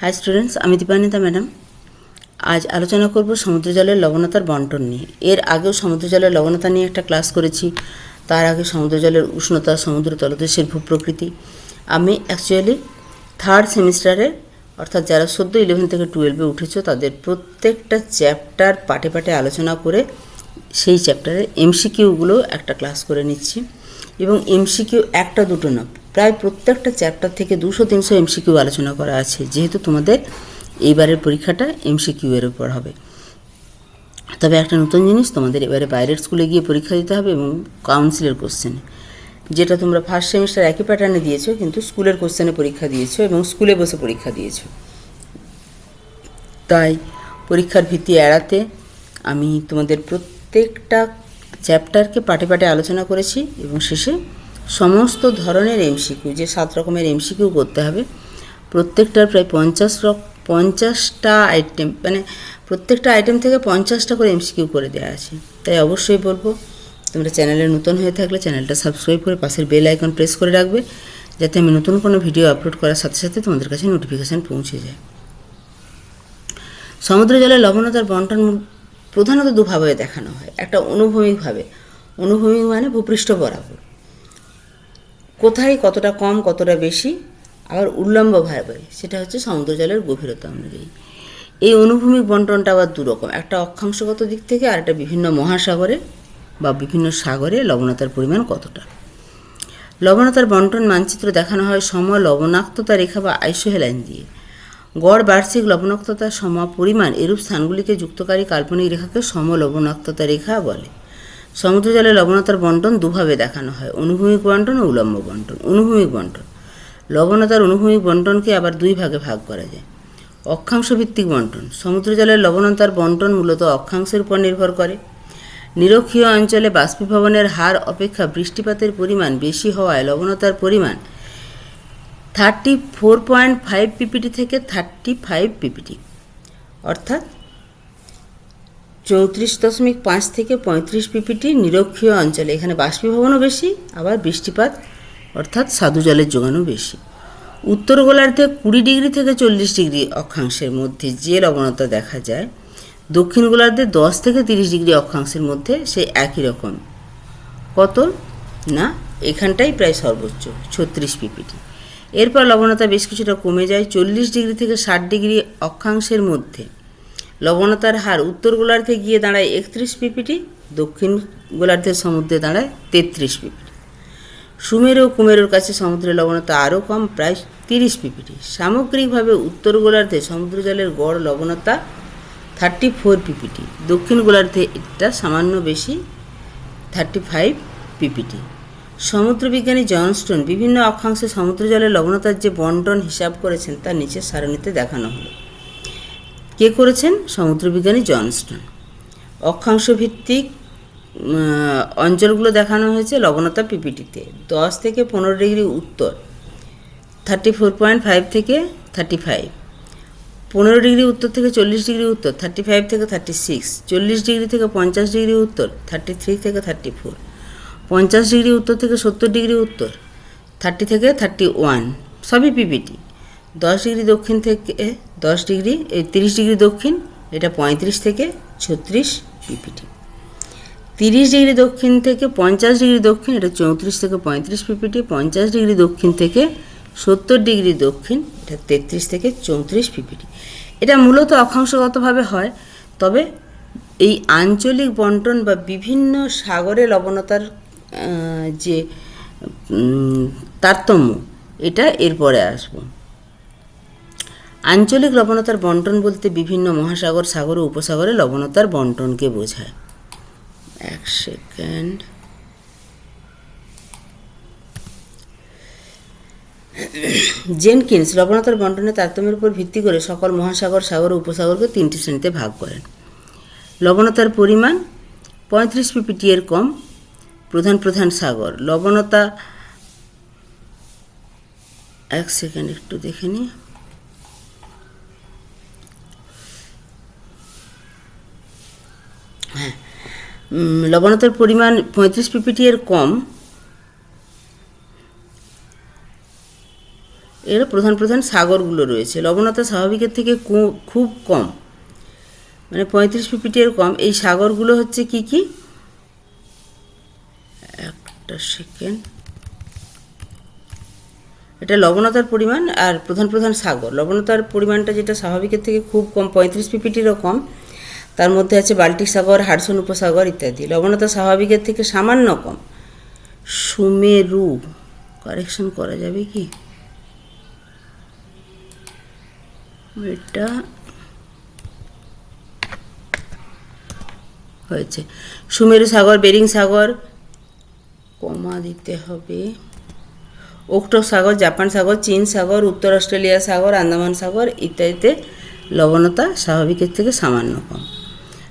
High students আমি Dipanita madam আজ আলোচনা করব সমুদ্র জলের লবণতার বন্টন নিয়ে। এর আগেও সমুদ্র জলের লবণতা নিয়ে একটা ক্লাস করেছি। তার আগে সমুদ্র জলের উষ্ণতা, সমুদ্র তলদেশের ভূপ্রকৃতি। আমি অ্যাকচুয়ালি থার্ড সেমিস্টারের অর্থাৎ যারা সদ্য ইলেভেন থেকে টুয়েলভে উঠেছো, তাদের প্রত্যেকটা চ্যাপ্টার পাটে পাটে আলোচনা করে সেই চ্যাপ্টারের এমসিকিউগুলো একটা ক্লাস করে নিচ্ছি। এবং এমসিকিউ একটা দুটো না প্রায় প্রত্যেকটা চ্যাপ্টার থেকে দুশো, তিনশো এমসিকিউ আলোচনা করা আছে। যেহেতু তোমাদের এইবারের পরীক্ষাটা এমসিকিউ এর উপর হবে। তবে একটা নতুন জিনিস, তোমাদের এবারে বাইরের স্কুলে গিয়ে পরীক্ষা দিতে হবে এবং কাউন্সিলের কোশ্চেনে যেটা তোমরা ফার্স্ট সেমিস্টার একই প্যাটার্নে দিয়েছ, কিন্তু স্কুলের কোশ্চেনে পরীক্ষা দিয়েছ এবং স্কুলে বসে পরীক্ষা দিয়েছ। তাই পরীক্ষার ভীতি এড়াতে আমি তোমাদের প্রত্যেকটা চ্যাপ্টারকে পাটে পাটে আলোচনা করেছি এবং শেষে সমস্ত ধরনের এমসিকিউ যে সাত রকমের এমসিকিউ করতে হবে। প্রত্যেকটার প্রায় পঞ্চাশ রক, পঞ্চাশটা আইটেম মানে প্রত্যেকটা আইটেম থেকে পঞ্চাশটা করে এমসিকিউ করে দেওয়া আছে। তাই অবশ্যই বলব, তোমরা চ্যানেলে নতুন হয়ে থাকলে চ্যানেলটা সাবস্ক্রাইব করে পাশের বেল আইকন প্রেস করে রাখবে, যাতে আমি নতুন কোনো ভিডিও আপলোড করার সাথে সাথে তোমাদের কাছে নোটিফিকেশান পৌঁছে যায়। সমুদ্র জলে লবণতার বন্টন প্রধানত দুভাবে দেখানো হয়। একটা অনুভূমিকভাবে অনুভূমিক মানে ভূপৃষ্ঠ বরাবর। কোথায় কতটা কম, কতটা বেশি? আবার উল্লম্ব উল্লম্বভাবে সেটা হচ্ছে সমুদ্র জলের গভীরতা অনুযায়ী। এই অনুভূমিক বন্টনটা আবার দুরকম একটা অক্ষাংশগত দিক থেকে আর একটা বিভিন্ন মহাসাগরে বা বিভিন্ন সাগরে লবণতার পরিমাণ কতটা। লবণতার বন্টন মানচিত্র দেখানো হয় সম লবণাক্ততা রেখা বা আইসোহেলাইন দিয়ে। গড় বার্ষিক লবণাক্ততার সম পরিমাণ এরূপ স্থানগুলিকে যুক্তকারী কাল্পনিক রেখাকে সম লবণাক্ততা রেখা বলে। সমুদ্র জলে লবণতার বন্টন দুভাবে দেখানো হয়, অনুভূমিক বন্টন ও উলম্ব বন্টন অনুভূমিক বন্টন লবণতার অনুভূমিক বন্টনকে আবার দুই ভাগে ভাগ করা যায়। অক্ষাংশ ভিত্তিক বন্টন সমুদ্র জলের লবণতার বন্টন মূলত অক্ষাংশের উপর নির্ভর করে। নিরক্ষীয় অঞ্চলে বাষ্পীভবনের হার অপেক্ষা বৃষ্টিপাতের পরিমাণ বেশি হওয়ায় লবণতার পরিমাণ thirty four point five ppt থেকে থার্টি ফাইভ পিপিটি অর্থাৎ চৌত্রিশ দশমিক পাঁচ থেকে পঁয়ত্রিশ পিপিটি নিরক্ষীয় অঞ্চলে। এখানে বাষ্পীভবনও বেশি, আবার বৃষ্টিপাত, অর্থাৎ সাধু জলের যোগানও বেশি। উত্তর গোলার্ধে কুড়ি ডিগ্রি থেকে চল্লিশ ডিগ্রি অক্ষাংশের মধ্যে যে লবণতা দেখা যায়, দক্ষিণ গোলার্ধে দশ থেকে তিরিশ ডিগ্রি অক্ষাংশের মধ্যে সে একই রকম। কত? না, এখানটাই প্রায় সর্বোচ্চ, ছত্রিশ পিপিটি। এরপর লবণতা বেশ কিছুটা কমে যায়, চল্লিশ ডিগ্রি থেকে ষাট ডিগ্রি অক্ষাংশের মধ্যে। লবণতার হার উত্তর গোলার্ধে গিয়ে দাঁড়ায় একত্রিশ পিপিটি দক্ষিণ গোলার্ধের সমুদ্রে দাঁড়ায় তেত্রিশ পিপিটি। সুমের ও কুমেরুর কাছে সমুদ্রের লবণতা আরও কম, প্রায় তিরিশ পিপিটি। সামগ্রিকভাবে উত্তর গোলার্ধে সমুদ্র জলের গড় লবণতা থার্টি ফোর পিপিটি। দক্ষিণ গোলার্ধে এটা সামান্য বেশি থার্টি ফাইভ পিপিটি। সমুদ্রবিজ্ঞানী জনস্টোন বিভিন্ন অক্ষাংশে সমুদ্র জলের লবণতার যে বন্টন হিসাব করেছেন, তা নিচের সারণীতে দেখানো হলো। কে করেছেন? সমুদ্রবিজ্ঞানী জনস্টন। অক্ষাংশ ভিত্তিক অঞ্চলগুলো দেখানো হয়েছে লবণতা পিপিটিতে। দশ থেকে পনেরো ডিগ্রি উত্তর থার্টি ফোর পয়েন্ট ফাইভ থেকে থার্টি ফাইভ পনেরো ডিগ্রি উত্তর থেকে চল্লিশ ডিগ্রি উত্তর থার্টি ফাইভ থেকে থার্টি সিক্স চল্লিশ ডিগ্রি থেকে পঞ্চাশ ডিগ্রি উত্তর থার্টি থ্রি থেকে থার্টি ফোর পঞ্চাশ ডিগ্রি উত্তর থেকে সত্তর ডিগ্রি উত্তর থার্টি থেকে থার্টি ওয়ান সবই পিপিটি। দশ ডিগ্রি দক্ষিণ থেকে দশ ডিগ্রি তিরিশ ডিগ্রি দক্ষিণ, এটা পঁয়ত্রিশ থেকে ছত্রিশ পিপিটি। তিরিশ ডিগ্রি দক্ষিণ থেকে পঞ্চাশ ডিগ্রি দক্ষিণ, এটা চৌত্রিশ থেকে পঁয়ত্রিশ পিপিটি, পঞ্চাশ ডিগ্রি দক্ষিণ থেকে সত্তর ডিগ্রি দক্ষিণ, এটা তেত্রিশ থেকে চৌত্রিশ পিপিটি। এটা মূলত অক্ষাংশগতভাবে হয়, তবে এই আঞ্চলিক বন্টন বা বিভিন্ন সাগরে লবণতার যে তারতম্য, এটা এরপরে আসব। আঞ্চলিক লবণতার বন্টন বলতে বিভিন্ন মহাসাগর, সাগর ও উপসাগরে লবণতার বন্টনকে বোঝায়। এক সেকেন্ড। জেনকিন্স লবণতার বন্টনের তারতম্যের উপর ভিত্তি করে সকল মহাসাগর, সাগর ও উপসাগরকে তিনটি শ্রেণীতে ভাগ করেন। লবণতার পরিমাণ পঁয়ত্রিশ পিপিটি এর কম, প্রধান প্রধান সাগর। লবণতা এক সেকেন্ড, একটু দেখে নিই। হ্যাঁ। লবণতার পরিমাণ পঁয়ত্রিশ পিপিটি এর কম। এর প্রধান প্রধান সাগরগুলো রয়েছে। লবণতা স্বাভাবিকের থেকে খুব কম। মানে পঁয়ত্রিশ পিপিটি এর কম। এই সাগরগুলো হচ্ছে কি কি? একটা সেকেন্ড। এটা লবণতার পরিমাণ আর প্রধান প্রধান সাগর। লবণতার পরিমাণটা যেটা স্বাভাবিকের থেকে খুব কম, পঁয়ত্রিশ পিপিটিরও কম। তার মধ্যে আছে বাল্টিক সাগর হাডসন উপসাগর ইত্যাদি। লবণতা স্বাভাবিকের থেকে সামান্য কম। সুমেরু কারেকশন করা যাবে কি? এটা হয়েছে। সুমেরু সাগর, বেরিং সাগর, কমা দিতে হবে। ওকটো সাগর, জাপান সাগর, চীন সাগর, উত্তর অস্ট্রেলিয়া সাগর, আন্দামান সাগর ইত্যাদিতে লবণতা স্বাভাবিকের থেকে সামান্য কম।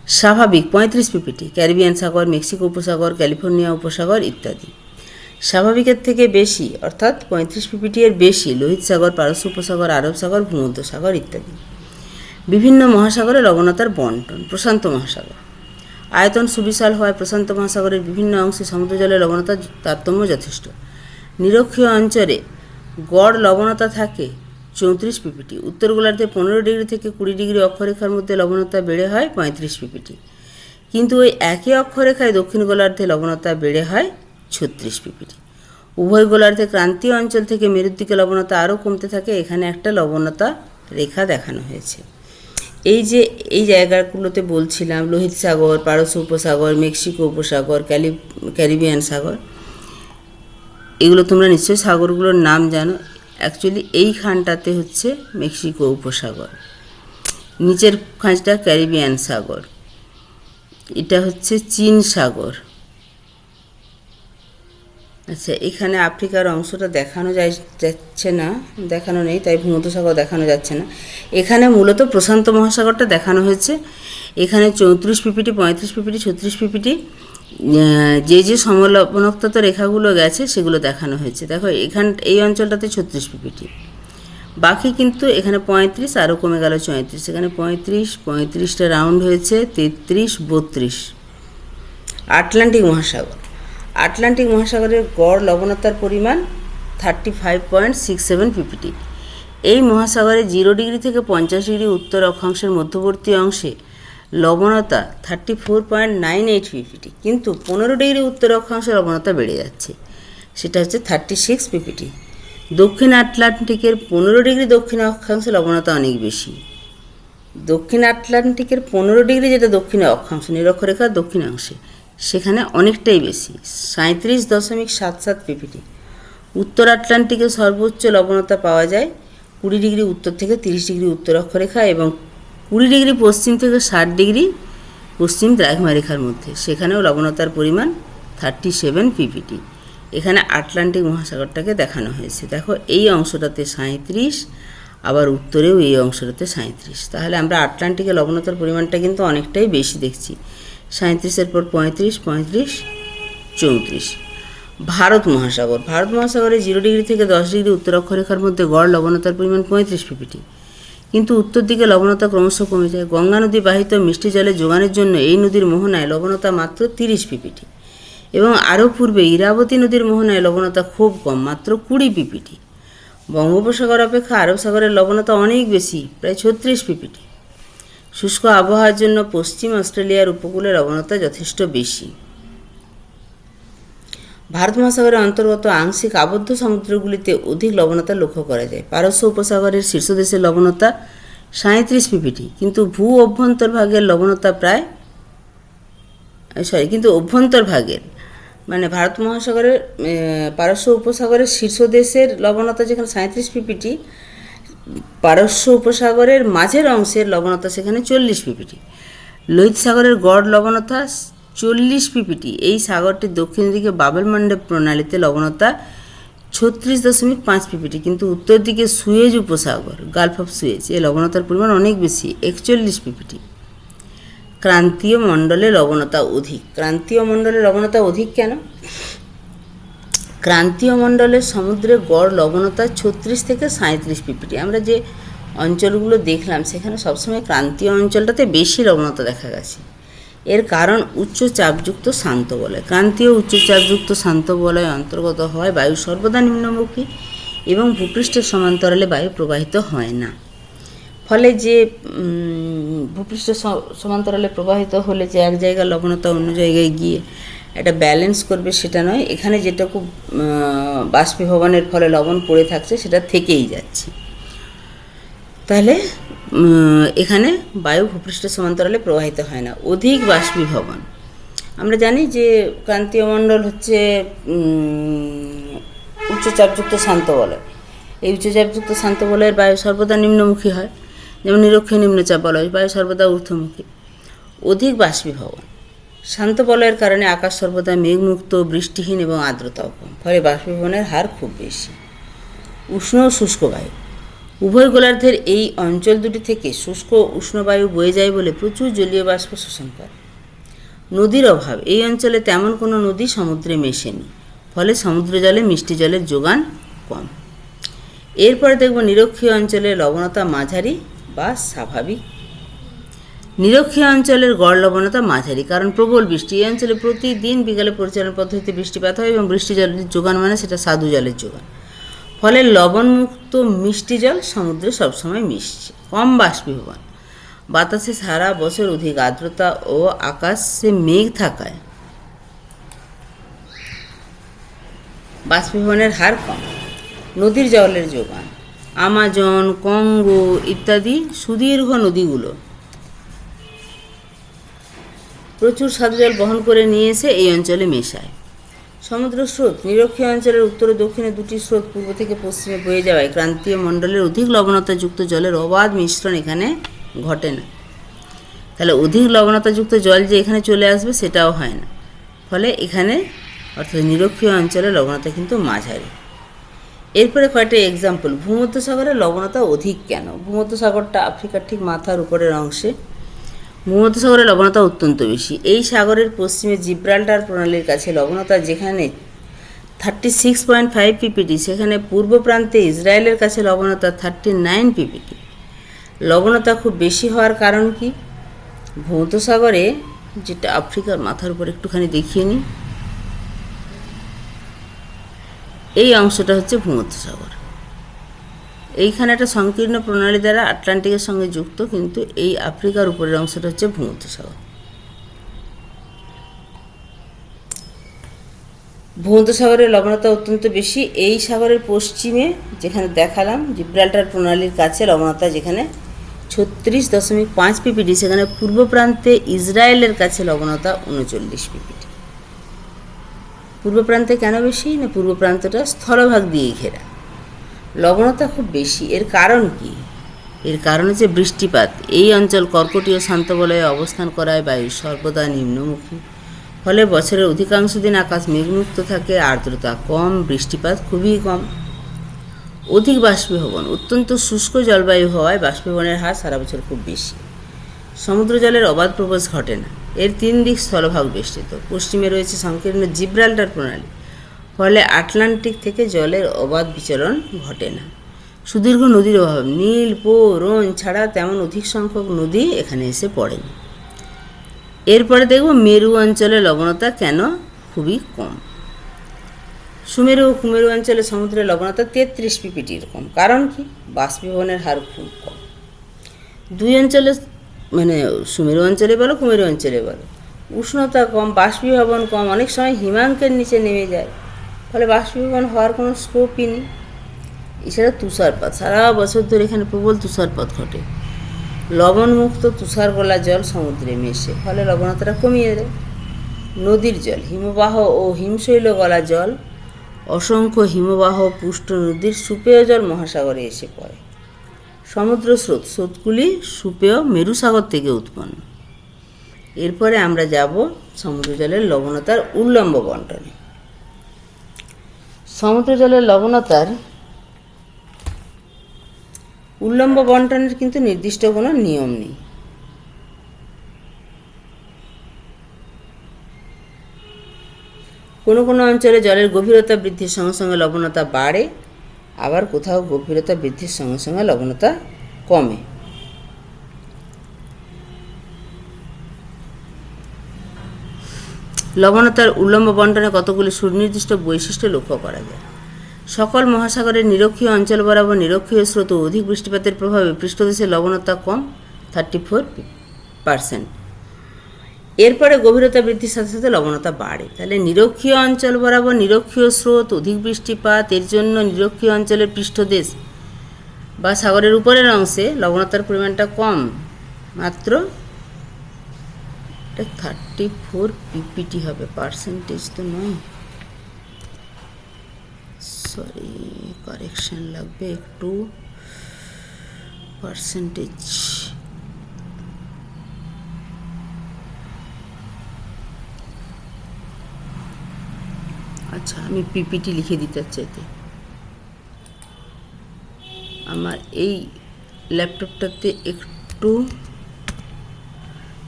স্বাভাবিক, পঁয়ত্রিশ পিপিটি, ক্যারিবিয়ান সাগর, মেক্সিকো উপসাগর, ক্যালিফোর্নিয়া উপসাগর ইত্যাদি। স্বাভাবিকের থেকে বেশি, অর্থাৎ পঁয়ত্রিশ পিপিটি এর বেশি, লোহিত সাগর, পারস্য উপসাগর, আরব সাগর, ভূমধ্য সাগর ইত্যাদি। বিভিন্ন মহাসাগরে লবণতার বন্টন, প্রশান্ত মহাসাগর। আয়তন সুবিশাল হওয়ায় প্রশান্ত মহাসাগরের বিভিন্ন অংশে সমুদ্র জলের লবণতার তারতম্য যথেষ্ট। নিরক্ষীয় অঞ্চলে গড় লবণতা থাকে চৌত্রিশ পিপিটি। উত্তর গোলার্ধে পনেরো ডিগ্রি থেকে কুড়ি ডিগ্রি অক্ষরেখার মধ্যে লবণতা বেড়ে হয় পঁয়ত্রিশ পিপিটি। কিন্তু ওই একই অক্ষরেখায় দক্ষিণ গোলার্ধে লবণতা বেড়ে হয় ছত্রিশ পিপিটি। উভয় গোলার্ধে ক্রান্তীয় অঞ্চল থেকে মেরুর দিকে লবণতা আরও কমতে থাকে, এখানে একটা লবণতা রেখা দেখানো হয়েছে। এই যে, এই জায়গাগুলোতে বলছিলাম, লোহিত সাগর পারস্য উপসাগর মেক্সিকো উপসাগর ক্যালি ক্যারিবিয়ান সাগর, এগুলো তোমরা নিশ্চয়ই সাগরগুলোর নাম জানো। অ্যাকচুয়ালি এইখানটাতে হচ্ছে মেক্সিকো উপসাগর। নিচের খাঁজটা ক্যারিবিয়ান সাগর। এটা হচ্ছে চীন সাগর। আচ্ছা এখানে আফ্রিকার অংশটা দেখানো যায়, যাচ্ছে না, দেখানো নেই, তাই ভূমধ্যসাগর দেখানো যাচ্ছে না। এখানে মূলত প্রশান্ত মহাসাগরটা দেখানো হয়েছে। এখানে চৌত্রিশ পিপিটি, পঁয়ত্রিশ পিপিটি, ছত্রিশ পিপিটি যে যে সমলবণাক্ততা রেখাগুলো গেছে, সেগুলো দেখানো হয়েছে। দেখো, এখান এই অঞ্চলটাতে ছত্রিশ পিপিটি। বাকি কিন্তু এখানে পঁয়ত্রিশ আরও কমে গেল চৌত্রিশ। এখানে পঁয়ত্রিশ, পঁয়ত্রিশটা রাউন্ড হয়েছে, তেত্রিশ, বত্রিশ। আটলান্টিক মহাসাগর। আটলান্টিক মহাসাগরের গড় লবণতার পরিমাণ thirty five point six seven ppt. এই মহাসাগরে জিরো ডিগ্রি থেকে পঞ্চাশ ডিগ্রি উত্তর অক্ষাংশের মধ্যবর্তী অংশে লবণতা thirty four point nine eight ppt কিন্তু পনেরো ডিগ্রি উত্তর অক্ষাংশে লবণতা বেড়ে যাচ্ছে। সেটা হচ্ছে থার্টি সিক্স পিপিটি দক্ষিণ আটলান্টিকের পনেরো ডিগ্রি দক্ষিণ অক্ষাংশে লবণতা অনেক বেশি। দক্ষিণ আটলান্টিকের পনেরো ডিগ্রি যেটা দক্ষিণে অক্ষাংশ নিরক্ষরেখার দক্ষিণাংশে, সেখানে অনেকটাই বেশি সাঁত্রিশ দশমিক সাত সাত পিপিটি উত্তর আটলান্টিকে সর্বোচ্চ লবণতা পাওয়া যায় কুড়ি ডিগ্রি উত্তর থেকে তিরিশ ডিগ্রি উত্তর অক্ষরেখা এবং কুড়ি ডিগ্রি পশ্চিম থেকে ষাট ডিগ্রি পশ্চিম রেখার মধ্যে। সেখানেও লবণতার পরিমাণ থার্টি সেভেন পিপিটি এখানে আটলান্টিক মহাসাগরটাকে দেখানো হয়েছে। দেখো, এই অংশটাতে সাঁত্রিশ আবার উত্তরেও এই অংশটাতে সাঁত্রিশ তাহলে আমরা আটলান্টিকে লবণতার পরিমাণটা কিন্তু অনেকটাই বেশি দেখছি। সাঁত্রিশের পর পঁয়ত্রিশ পঁয়ত্রিশ, চৌত্রিশ। ভারত মহাসাগর। ভারত মহাসাগরে জিরো ডিগ্রি থেকে দশ ডিগ্রি উত্তর অক্ষরেখার মধ্যে গড় লবণতার পরিমাণ পঁয়ত্রিশ পিপিটি কিন্তু উত্তর দিকে লবণতা ক্রমশ কমে যায়। গঙ্গা নদী বাহিত মিষ্টি জলে যোগানের জন্য এই নদীর মোহনায় লবণতা মাত্র তিরিশ পিপিটি। এবং আরও পূর্বে ইরাবতী নদীর মোহনায় লবণতা খুব কম, মাত্র কুড়ি পিপিটি। বঙ্গোপসাগর অপেক্ষা আরব সাগরের লবণতা অনেক বেশি, প্রায় ছত্রিশ পিপিটি। শুষ্ক আবহাওয়ার জন্য পশ্চিম অস্ট্রেলিয়ার উপকূলে লবণতা যথেষ্ট বেশি। ভারত মহাসাগরের অন্তর্গত আংশিক আবদ্ধ সমুদ্রগুলিতে অধিক লবণতা লক্ষ্য করা যায়। পারস্য উপসাগরের শীর্ষ দেশের লবণতা সাঁত্রিশ পিপিটি। কিন্তু ভূ অভ্যন্তরভাগের লবণতা প্রায় সরি কিন্তু অভ্যন্তরভাগের মানে ভারত মহাসাগরের পারস্য উপসাগরের শীর্ষ দেশের লবণতা যেখানে সাঁত্রিশ পিপিটি, পারস্য উপসাগরের মাঝের অংশের লবণতা সেখানে চল্লিশ পিপিটি। লোহিত সাগরের গড় লবণতা চল্লিশ পিপিটি, এই সাগরটির দক্ষিণ দিকে বাবেল মণ্ডপ প্রণালীতে লবণতা ছত্রিশ দশমিক পাঁচ পিপিটি, কিন্তু উত্তর দিকে সুয়েজ উপসাগর, গালফ অফ সুয়েজ, এ লবণতার পরিমাণ অনেক বেশি, একচল্লিশ পিপিটি। ক্রান্তীয় মণ্ডলে লবণতা অধিক। ক্রান্তীয় মণ্ডলে লবণতা অধিক কেন? ক্রান্তীয় মণ্ডলের সমুদ্রে গড় লবণতা ছত্রিশ থেকে সাঁত্রিশ পিপিটি। আমরা যে অঞ্চলগুলো দেখলাম, সেখানে সবসময় ক্রান্তীয় অঞ্চলটাতে বেশি লবণতা দেখা গেছে। এর কারণ উচ্চ চাপযুক্ত শান্ত বলয়। ক্রান্তীয় উচ্চ চাপযুক্ত শান্ত বলয় অন্তর্গত হয় বায়ু সর্বদা নিম্নমুখী এবং ভূপৃষ্ঠের সমান্তরালে বায়ু প্রবাহিত হয় না। ফলে যে উম, ভূপৃষ্ঠের সমান্তরালে প্রবাহিত হলে যে এক জায়গায় লবণতা অন্য জায়গায় গিয়ে একটা ব্যালেন্স করবে সেটা নয় এখানে যেটুকু বাষ্পীভবনের ফলে লবণ পড়ে থাকছে সেটা থেকেই যাচ্ছে। তাহলে এখানে বায়ু ভূপৃষ্ঠের সমান্তরালে প্রবাহিত হয় না, অধিক বাষ্পীভবন। আমরা জানি যে ক্রান্তীয় মণ্ডল হচ্ছে উচ্চচাপযুক্ত শান্ত বলয়। এই উচ্চচাপযুক্ত শান্ত বলয়ের বায়ু সর্বদা নিম্নমুখী হয়, যেমন নিরক্ষীয় নিম্নচাপ বলয়, বায়ু সর্বদা ঊর্ধ্বমুখী। অধিক বাষ্পীভবন। শান্ত বলয়ের কারণে আকাশ সর্বদা মেঘমুক্ত, বৃষ্টিহীন এবং আর্দ্রতা কম ফলে বাষ্পীভবনের হার খুব বেশি। উষ্ণ শুষ্ক বায়ু। উভয় গোলার্ধের এই অঞ্চল দুটি থেকে শুষ্ক উষ্ণবায়ু বয়ে যায় বলে প্রচুর জলীয় বাষ্প শোষণ করে। নদীর অভাব, এই অঞ্চলে তেমন কোনো নদী সমুদ্রে মেশেনি, ফলে সমুদ্র জলে মিষ্টি জলের যোগান কম। এরপর দেখব নিরক্ষীয় অঞ্চলে লবণতা মাঝারি বা স্বাভাবিক। নিরক্ষীয় অঞ্চলের গড় লবণতা মাঝারি, কারণ প্রবল বৃষ্টি। এই অঞ্চলে প্রতিদিন বিকালে পরিচালন পদ্ধতিতে বৃষ্টিপাত হয় এবং বৃষ্টি জলের যোগান মানে সেটা স্বাদু জলের যোগান। ফলে লবণমুক্ত মিষ্টি জল সমুদ্রে সবসময় মিশছে। কম বাষ্পীভবন। বাতাসে সারা বছর অধিক আর্দ্রতা ও আকাশে মেঘ থাকায় বাষ্পীভবনের হার কম। নদীর জলের যোগান, আমাজন, কঙ্গো ইত্যাদি সুদীর্ঘ নদীগুলো প্রচুর সাদু জল বহন করে নিয়ে এসে এই অঞ্চলে মেশায়। সমুদ্র স্রোত, নিরক্ষীয় অঞ্চলের উত্তর দক্ষিণে দুটি স্রোত, পূর্ব থেকে পশ্চিমে বয়ে যাওয়ায় ক্রান্তীয় মণ্ডলের অধিক লবণতাযুক্ত জলের অবাধ মিশ্রণ এখানে ঘটে না। তাহলে অধিক লবণতাযুক্ত জল যে এখানে চলে আসবে সেটাও হয় না। ফলে এখানে অর্থাৎ নিরক্ষীয় অঞ্চলে লবণতা কিন্তু মাঝারি। এরপরে কয়েকটা এক্সাম্পল ভূমধ্যসাগরে লবণতা অধিক কেন? ভূমধ্যসাগরটা আফ্রিকার ঠিক মাথার উপরের অংশে ভূমধ্যসাগরে লবণতা অত্যন্ত বেশি। এই সাগরের পশ্চিমে জিব্রাল্টার প্রণালীর কাছে লবণতা যেখানে thirty six point five ppt সেখানে পূর্ব প্রান্তে ইসরায়েলের কাছে লবণতা থার্টি নাইন পিপিটি লবণতা খুব বেশি হওয়ার কারণ কি? ভূমধ্যসাগরে যেটা আফ্রিকার মাথার উপর একটুখানি দেখিয়ে নিই। এই অংশটা হচ্ছে ভূমধ্যসাগর। এইখানে একটা সংকীর্ণ প্রণালী দ্বারা আটলান্টিকের সঙ্গে যুক্ত, কিন্তু এই আফ্রিকার উপরের অংশটা হচ্ছে ভূমধ্যসাগর। ভূমধ্যসাগরের লবণতা অত্যন্ত বেশি। এই সাগরের পশ্চিমে যেখানে দেখালাম, জিব্রাল্টার প্রণালীর কাছে লবণতা যেখানে ছত্রিশ দশমিক পাঁচ পিপিটি, সেখানে পূর্ব প্রান্তে ইসরায়েলের কাছে লবণতা উনচল্লিশ পিপিটি। পূর্ব প্রান্তে কেন বেশি না পূর্ব প্রান্তটা স্থলভাগ দিয়ে ঘেরা? লবণতা খুব বেশি। এর কারণ কি? এর কারণ হচ্ছে বৃষ্টিপাত। এই অঞ্চল কর্কটীয় শান্ত বলয়ে অবস্থান করায় বায়ু সর্বদা নিম্নমুখী। ফলে বছরের অধিকাংশ দিন আকাশ মেঘমুক্ত থাকে, আর্দ্রতা কম, বৃষ্টিপাত খুবই কম। অধিক বাষ্পীভবন। অত্যন্ত শুষ্ক জলবায়ু হওয়ায় বাষ্পীভবনের হার সারা বছর খুব বেশি। সমুদ্র জলের অবাধ প্রবেশ ঘটে না। এর তিন দিক স্থলভাগ বেষ্টিত। পশ্চিমে রয়েছে সংকীর্ণ জিব্রাল্টার প্রণালী। ফলে আটলান্টিক থেকে জলের অবাধ বিচরণ ঘটে না। সুদীর্ঘ নদীর অভাব, নীল পো রোন ছাড়া তেমন অধিক সংখ্যক নদী এখানে এসে পড়েনি। এরপরে দেখব মেরু অঞ্চলে লবণতা কেন খুবই কম। সুমেরু ও কুমেরু অঞ্চলে সমুদ্রের লবণতা তেত্রিশ পিপিটির কম কারণ কি? বাষ্পীভবনের হার খুব কম। দুই অঞ্চলে মানে সুমেরু অঞ্চলে বলো, কুমেরু অঞ্চলে বলো। উষ্ণতা কম, বাষ্পীভবন কম, অনেক সময় হিমাঙ্কের নিচে নেমে যায়। ফলে বাষ্পীভবন হওয়ার কোনো স্কোপই নেই। এছাড়া তুষারপাত, সারা বছর ধরে এখানে প্রবল তুষারপাত ঘটে। লবণমুক্ত তুষার গলা জল সমুদ্রে মেশে, ফলে লবণতাটা কমিয়ে দেয়। নদীর জল, হিমবাহ ও হিমশৈল গলা জল, অসংখ্য হিমবাহ, পুষ্ট নদীর সুপেয় জল মহাসাগরে এসে পড়ে। সমুদ্র স্রোত, স্রোতগুলি সুপেয় মেরুসাগর থেকে উৎপন্ন। এরপরে আমরা যাব সমুদ্র জলের লবণতার উল্লম্ব বন্টনে। সমুদ্র জলের লবণতার উল্লম্ব বন্টনের কিন্তু নির্দিষ্ট কোনো নিয়ম নেই। কোনো কোনো অঞ্চলে জলের গভীরতা বৃদ্ধির সঙ্গে সঙ্গে লবণতা বাড়ে, আবার কোথাও গভীরতা বৃদ্ধির সঙ্গে সঙ্গে লবণতা কমে। লবণতার উল্লম্ব বন্টনে কতগুলি সুনির্দিষ্ট বৈশিষ্ট্য লক্ষ্য করা যায়? সকল মহাসাগরের নিরক্ষীয় অঞ্চল বরাবর নিরক্ষীয় স্রোত ও অধিক বৃষ্টিপাতের প্রভাবে পৃষ্ঠদেশের লবণতা কম থার্টি ফোর পার্সেন্ট এরপরে গভীরতা বৃদ্ধির সাথে সাথে লবণতা বাড়ে। তাহলে নিরক্ষীয় অঞ্চল বরাবর নিরক্ষীয় স্রোত, অধিক বৃষ্টিপাত, এর জন্য নিরক্ষীয় অঞ্চলের পৃষ্ঠদেশ বা সাগরের উপরের অংশে লবণতার পরিমাণটা কম, মাত্র এটা থার্টি ফোর পিপিটি হবে পার্সেন্টেজ তো নয়। সরি কারেকশন লাগবে একটু। পার্সেন্টেজ আচ্ছা আমি পিপিটি লিখে দিতে চাইতে। আমার এই ল্যাপটপটাতে একটু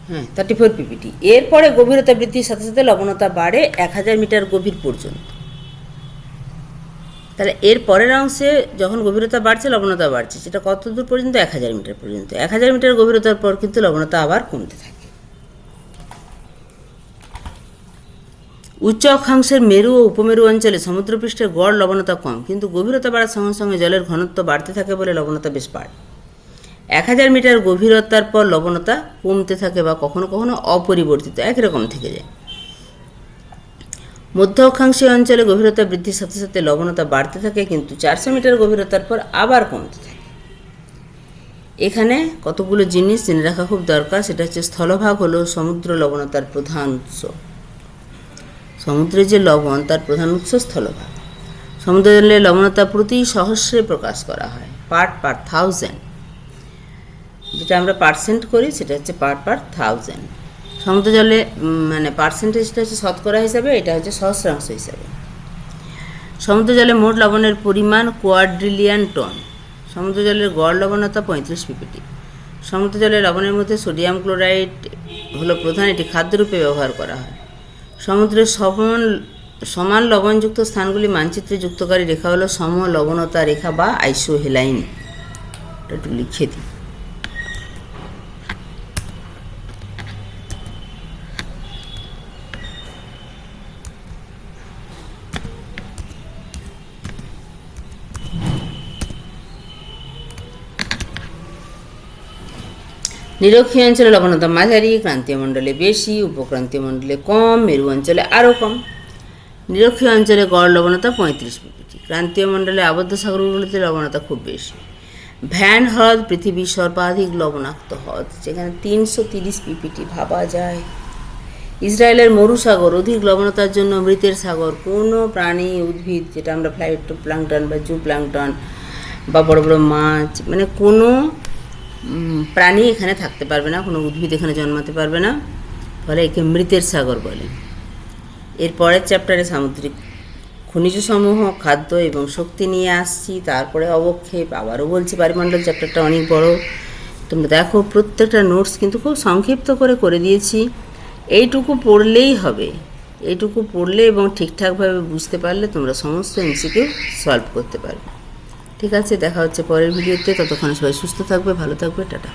হ্যাঁ থার্টি ফোর পিপিটি এরপরে গভীরতা বৃদ্ধির সাথে সাথে লবণতা বাড়ে এক হাজার মিটার গভীর পর্যন্ত। তাহলে এর পরের অংশে যখন গভীরতা বাড়ছে, লবণতা বাড়ছে, সেটা কত দূর পর্যন্ত? এক হাজার মিটার পর্যন্ত। এক হাজার মিটার গভীরতার পর কিন্তু লবণতা আবার কমতে থাকে। উচ্চ অক্ষাংশের মেরু ও উপমেরু অঞ্চলে সমুদ্রপৃষ্ঠের গড় লবণতা কম, কিন্তু গভীরতা বাড়ার সঙ্গে সঙ্গে জলের ঘনত্ব বাড়তে থাকে বলে লবণতা বেশ বাড়ে। এক হাজার মিটার গভীরতার পর লবণতা কমতে থাকে বা কখনো কখনো অপরিবর্তিত একরকম থেকে যায়। মধ্য অক্ষাংশীয় অঞ্চলে গভীরতা বৃদ্ধির সাথে সাথে লবণতা বাড়তে থাকে, কিন্তু চারশো মিটার গভীরতার পর আবার কমতে থাকে। এখানে কতগুলো জিনিস জেনে রাখা খুব দরকার, সেটা হচ্ছে স্থলভাগ হলো সমুদ্র লবণতার প্রধান উৎস। সমুদ্রের যে লবণ, তার প্রধান উৎস স্থলভাগ। সমুদ্র জলে লবণতা প্রতি সহস্রে প্রকাশ করা হয় পার্ট পার থাউজেন্ড। যেটা আমরা পার্সেন্ট করি, সেটা হচ্ছে পার পার থাউজেন্ড সমুদ্র জলে মানে পার্সেন্টেজটা হচ্ছে শতকরা হিসাবে, এটা হচ্ছে সহস্রাংশ হিসাবে। সমুদ্র জলে মোট লবণের পরিমাণ কোয়াড্রিলিয়ন টন সমুদ্র জলের গড় লবণতা পঁয়ত্রিশ পিপিটি সমুদ্র জলের লবণের মধ্যে সোডিয়াম ক্লোরাইড হলো প্রধান, এটি খাদ্যরূপে ব্যবহার করা হয়। সমুদ্রের সমান সমান লবণযুক্ত স্থানগুলি মানচিত্রে যুক্তকারী রেখা হলো সম লবণতা রেখা বা আইসোহেলাইন এটা একটু লিখে দিই। নিরক্ষীয় অঞ্চলে লবণতা মাঝারি, ক্রান্তীয় মণ্ডলে বেশি, উপক্রান্তীয় মণ্ডলে কম, মেরু অঞ্চলে আরও কম। নিরক্ষীয় অঞ্চলে গড় লবণতা পঁয়ত্রিশ পিপিটি ক্রান্তীয় মণ্ডলে আবদ্ধ সাগরগুলোতে লবণতা খুব বেশি। ভ্যান হ্রদ পৃথিবীর সর্বাধিক লবণাক্ত হ্রদ, যেখানে তিনশো তিরিশ পিপিটি ভাবা যায়। ইসরায়েলের মরুসাগর অধিক লবণতার জন্য মৃতের সাগর। কোনো প্রাণী উদ্ভিদ, যেটা আমরা ফ্লাইট প্লাংটন বা জু প্লাংটন বা বড় বড় মাছ মানে কোনো প্রাণী এখানে থাকতে পারবে না, কোনো উদ্ভিদ এখানে জন্মাতে পারবে না, ফলে একে মৃতের সাগর বলে। এর পরের চ্যাপ্টারে সামুদ্রিক খনিজ সমূহ খাদ্য এবং শক্তি নিয়ে আসছি, তারপরে অবক্ষেপ, আবারও বলছি বায়ুমণ্ডল চ্যাপ্টারটা অনেক বড়। তোমরা দেখো, প্রত্যেকটা নোটস কিন্তু খুব সংক্ষিপ্ত করে করে দিয়েছি। এইটুকু পড়লেই হবে। এইটুকু পড়লে এবং ঠিকঠাকভাবে বুঝতে পারলে তোমরা সমস্ত এমসিকিউ সলভ করতে পারবে। ঠিক আছে দেখা হচ্ছে পরের ভিডিওতে। ততক্ষণ সবাই সুস্থ থাকবে ভালো থাকবে টাটা।